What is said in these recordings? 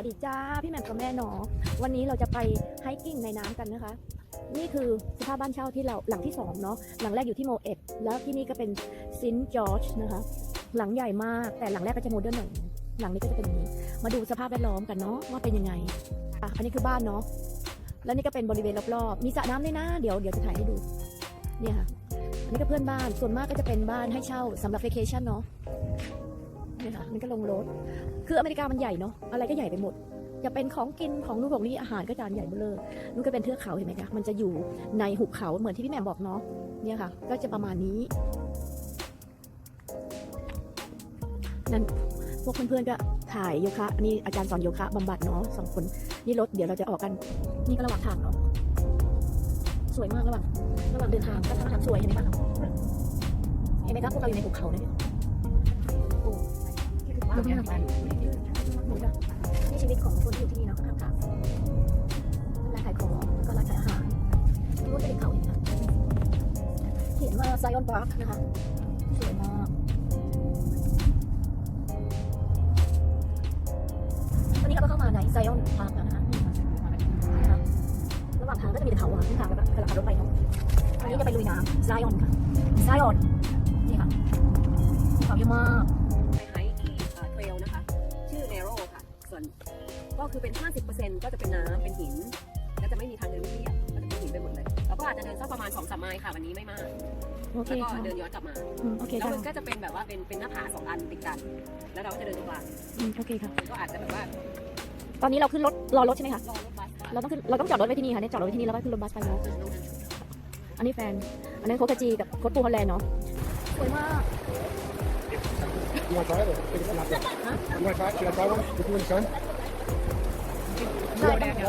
วัสดีจ้า พี่แหม่มกับแม่หนอ วันนี้เราจะไปไฮกิ้งในน้ำกันนะคะ นี่คือสภาพบ้านเช่าที่เราหลังที่สองเนาะหลังแรกอยู่ที่โมเอ็ดแล้วที่นี่ก็เป็นซินจอร์จนะคะ หลังใหญ่มากแต่หลังแรกก็จะโมเดิร์นหน่อยหลังนี้ก็จะเป็นอย่างนี้ มาดูสภาพแวดล้อมกันเนาะว่าเป็นยังไงอะอันนี้คือบ้านเนาะแล้วนี่ก็เป็นบริเวณรอบๆมีสระน้ำด้วยนะเดี๋ยวเดี๋ยวจะถ่ายให้ดูเนี่ยค่ะอันนี้ก็เพื่อนบ้านส่วนมากก็จะเป็นบ้านให้เช่าสำหรับ v a c a t i o n เนาะ เนี่ยค่ะมันก็ลงรถ คืออเมริกามันใหญ่เนาะอะไรก็ใหญ่ไปหมดจะเป็นของกินของนู่นของนี่อาหารก็จานใหญ่เบ้อเลยนู่นก็เป็นเทือกเขาเห็นไหมคะมันจะอยู่ในหุบเขาเหมือนที่พี่แหม่มบอกเนาะเนี่ยค่ะ ก็จะประมาณนี้นั่นพวกเพื่อนๆก็ถ่ายโยคะนี่อาจารย์สอนโยคะบำบัดเนาะสองคนนี่รถเดี๋ยวเราจะออกกัน นี่ก็ระหว่างทางเนาะสวยมากระหว่างระหว่างเดินทางก็ทางทางสวยเห็นไหมคะเห็นไหมคะพวกเราอยู่ในหุบเขาเนี่ย ชีวิตของคนที่อยู่ที่นี่เนาะข้างทางร้านขายของแล้วก็ร้านขายอาหารรู้ว่าจะเป็นเขาเห็นไหมเขียนว่าไซออนพาร์คนะคะสวยมากวันนี้เราก็เข้ามาในไซออนพาร์คแล้วนะคะระหว่างทางก็จะมีแต่เขาอะทางแล้วก็กำลังขับรถไปเนาะอันนี้จะไปลุยน้ำไซออนค่ะไซออนนี่ค่ะเขาเยอะมาก วนก็คือเป็น 50%ก็จะเป็นน้ำเป็นหินก็จะไม่มีทางเดินเรียบก็จะเป็นหินไปหมดเลยเราก็อาจจะเดินสักประมาณ2-3สามไมล์ค่ะวันนี้ไม่มากโอเคแล้วก็ค่ะเดินย้อนกลับมา อืมโอเคแล้วค่ะมันก็จะเป็นแบบว่าเป็นเป็นหน้าผาสองอันติดกัน แล้วเราก็จะเดินตรงกลางอืมโอเคค่ะ มันก็อาจจะแบบว่าตอนนี้เราขึ้นรถรอรถใช่ไหมคะ รอรถบัสเราต้องขึ้นเราต้องจอดรถไว้ที่นี่ค่ะเนี่ยจอดรถไว้ที่นี่แล้วก็ขึ้นรถบัสไปเนาะ อันนี้แฟน อันนั้นโคกาจีกับโค้ดปูฮอลแลนด์เนาะ สวยมาก You want to try it? Or take it from Huh? You want to try it? Should I try one? Put you in the sun? No, no, no.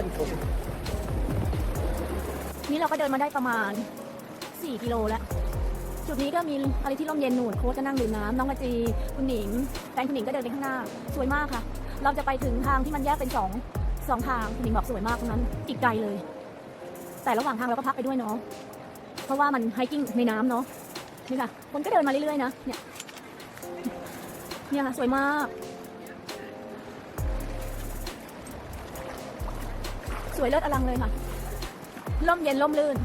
นี่เราก็เดินมาได้ประมาณ 4 กิโลแล้ว จุดนี้ก็มีอะไรที่ร่มเย็นหนูนโค้ชก็นั่งดื่มน้ำน้องกาจีคุณหนิงแฟนคุณหนิงก็เดินไปข้างหน้า สวยมากค่ะ เราจะไปถึงทางที่มันแยกเป็นสองสองทางคุณหนิงบอกสวยมากตรงนั้นอีกไกลเลย แต่ระหว่างทางเราก็พักไปด้วยเนาะเพราะว่ามันไฮกิ้งในน้ำเนาะนี่ค่ะคนก็เดินมาเรื่อยๆนะเนี่ย เนี่ยค่ะสวยมาก สวยเลิศอลังเลยค่ะ ร่มเย็นร่มรื่น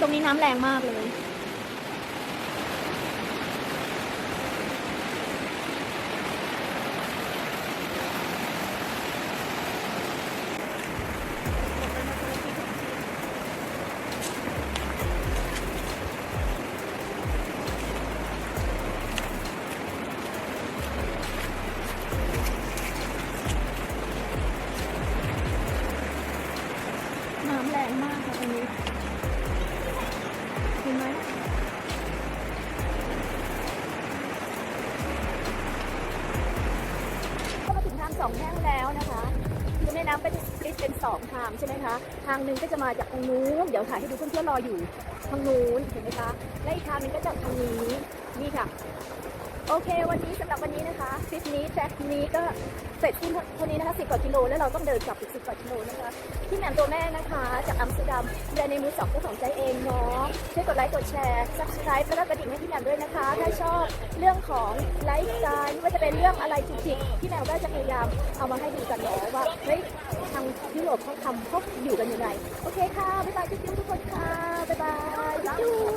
ตรงนี้น้ำแรงมากเลยำแรงมากค่ะตรงนี้เห็นไหมก็มาถึงทางสองแห้งแล้วนะคะคือแม่น้ำก็จะสปลิตเป็นสองทางใช่ไหมคะ ทางหนึ่งก็จะมาจากทางนู้น เดี๋ยวถ่ายให้ดูเพื่อนๆรออยู่ทางนู้นเห็นไหมคะ และอีกทางหนึงก็จากทางนี้นี่ค่ะ โอเค วันนี้สำหรับวันนี้นะคะทริปนี้แทร็กนี้ก็เสร็จสิ้นเท่านี้นะคะ10กว่ากิโลแล้วเราต้องเดินกลับอีก10กว่ากิโลนะคะพี่แหม่มตัวแม่นะคะจากอัมสเตอร์ดัมแบรนด์ในมือสองเจ้าของใจเองเนาะช่วยกดไลค์กดแชร์ subscribe แล้วก็กระดิ่งให้พี่แหม่มด้วยนะคะ ถ้าชอบเรื่องของไลฟ์สไตล์ไม่ว่าจะเป็นเรื่องอะไรจุกจิกพี่แหม่มก็จะพยายามเอามาให้ดูกันเนาะว่าเฮ้ยทางยุโรปเขาทำเขาอยู่กันยังไงโอเคค่ะบ๊ายบายจุ๊บๆทุกคนค่ะบ๊ายบายจุ๊